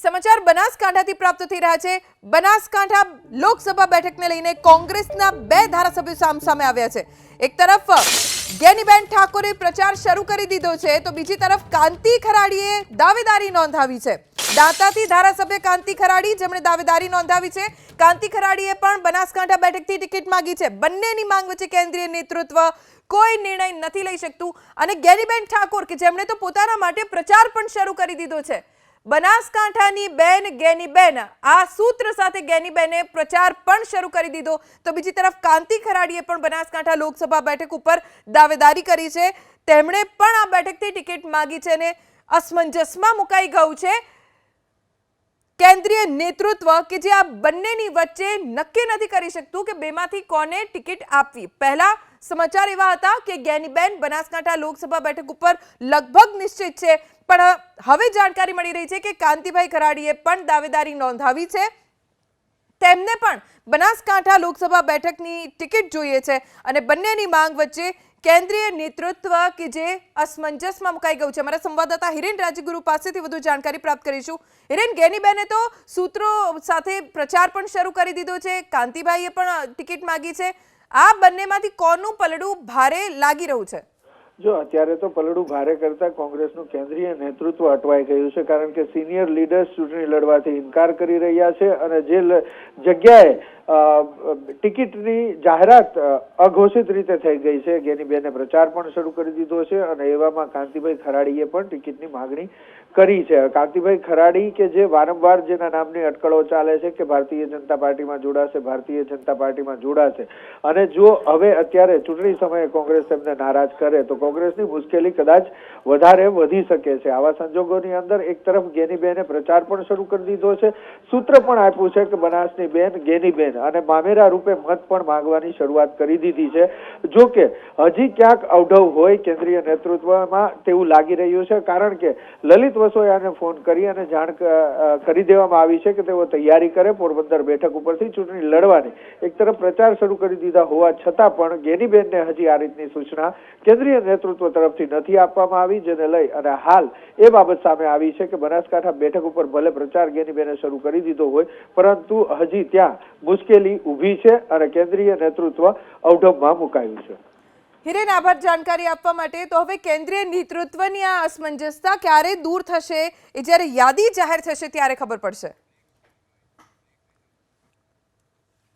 સમાચાર બનાસકાંઠાથી પ્રાપ્ત થઈ રહ્યા છે. બનાસકાંઠા લોકસભા બેઠકને લઈને કોંગ્રેસના બે ધારાસભ્યો સામસામે આવ્યા છે. એક તરફ જ્ઞાનીબેન ઠાકોરે પ્રચાર શરૂ કરી દીધો છે, તો બીજી તરફ કાંતિ ખરાડીએ દાવેદારી નોંધાવી છે. દાંતાથી ધારાસભ્ય કાંતિ ખરાડી, જેમણે દાવેદારી નોંધાવી છે. કાંતિ ખરાડીએ પણ બનાસકાંઠા બેઠકથી ટિકિટ માંગી છે. બંનેની માંગ વચ્ચે કેન્દ્રીય નેતૃત્વ કોઈ નિર્ણય નથી લઈ શકતું. અને જ્ઞાનીબેન ઠાકોર, કે જેમણે તો પોતાના માટે પ્રચાર પણ શરૂ કરી દીધો છે બનાસકાંઠાની બેન ગેનીબેન, આ સૂત્ર સાથે ગેનીબેને પ્રચાર પણ શરૂ કરી દીધો. તો બીજી તરફ કાંતિ ખરાડીએ પણ બનાસકાંઠા લોકસભા બેઠક ઉપર દાવેદારી કરી છે. તેમણે પણ આ બેઠકથી ટિકિટ માંગી છે અને અસમંજસમાં મુકાઈ ગયું છે. કેન્દ્રીય નેતૃત્વ કે જે આ બંનેની વચ્ચે નક્કી નથી કરી શકતું કે બેમાંથી કોને ટિકિટ આપવી. પહેલા સમાચાર એવા હતા કે ગેનીબેન બનાસકાંઠા લોકસભા બેઠક ઉપર લગભગ નિશ્ચિત છે. પણ હવે જાણકારી મળી રહી છે કે કાંતિભાઈ ખરાડીએ પણ દાવેદારી નોંધાવી છે. તેમને પણ બનાસકાંઠા લોકસભા બેઠકની ટિકિટ જોઈએ છે અને બંનેની માંગ વચ્ચે કેન્દ્રીય નેતૃત્વ કે જે અસમંજસમાં મુકાઈ ગયું છે. અમારા સંવાદદાતા હિરેન રાજગુરુ પાસેથી વધુ જાણકારી પ્રાપ્ત કરીશું. હિરેન, ગેનીબેને તો સૂત્રો સાથે પ્રચાર પણ શરૂ કરી દીધો છે. કાંતિભાઈએ પણ ટિકિટ માંગી છે. આ બંનેમાંથી કોનું પલડું ભારે લાગી રહ્યું છે? જો અત્યારે તો પલડું ભારે કરતા કોંગ્રેસનું કેન્દ્રીય નેતૃત્વ અટવાઈ ગયું છે, કારણ કે સિનિયર લીડર્સ ચૂંટણી લડવાથી ઇનકાર કરી રહ્યા છે અને જે જગ્યાએ ટિકિટની જાહેરાત અઘોષિત રીતે થઈ ગઈ છે ગેનીબેને પ્રચાર પણ શરૂ કરી દીધો છે અને એવામાં કાંતિભાઈ ખરાડીએ પણ ટિકિટની માગણી કરી છે. કાંતિભાઈ ખરાડી કે જે વારંવાર જેના નામની અટકળો ચાલે છે કે ભારતીય જનતા પાર્ટીમાં જોડાશે, ભારતીય જનતા પાર્ટીમાં જોડાશે. અને જો હવે અત્યારે ચૂંટણી સમયે કોંગ્રેસ તેમને નારાજ કરે, તો કોંગ્રેસની મુશ્કેલી કદાચ વધારે વધી શકે છે. આવા સંજોગોની અંદર એક તરફ ગેનીબેને પ્રચાર પણ શરૂ કરી દીધો છે. સૂત્ર પણ આપ્યું છે કે બનાસની બેન ગેનીબેન અને મામેરા રૂપે મત પણ માંગવાની શરૂઆત કરી દીધી છે. જો કે, હજી ક્યાંક અવઢવ હોય કેન્દ્રીય નેતૃત્વમાં તેવું લાગી રહ્યું છે, કારણ કે લલિત વસોયાને ફોન કરી અને જાણ કરી દેવામાં આવી છે કે તેઓ તૈયારી કરે, પોરબંદર બેઠક ઉપરથી ચૂંટણી લડવાની. એક તરફ પ્રચાર શરૂ કરી દીધા હોવા છતાં પણ ગેનીબેનને હજી આ રીતની સૂચના કેન્દ્રીય નેતૃત્વ તરફથી નથી આપવામાં આવી, જેને લઈ અને હાલ એ બાબત સામે આવી છે કે બનાસકાંઠા બેઠક ઉપર ભલે પ્રચાર ગેનીબેને શરૂ કરી દીધો હોય, પરંતુ હજી ત્યાં મુશ્કેલી ઊભી છે અને કેન્દ્રીય નેતૃત્વ અવઢબમાં મુકાયું છે. હિરેન, આભાર જાણકારી આપવા માટે. તો હવે કેન્દ્રીય નેતૃત્વની આ અસમંજસતા ક્યારે દૂર થશે એ જ્યારે યાદી જાહેર થશે ત્યારે ખબર પડશે.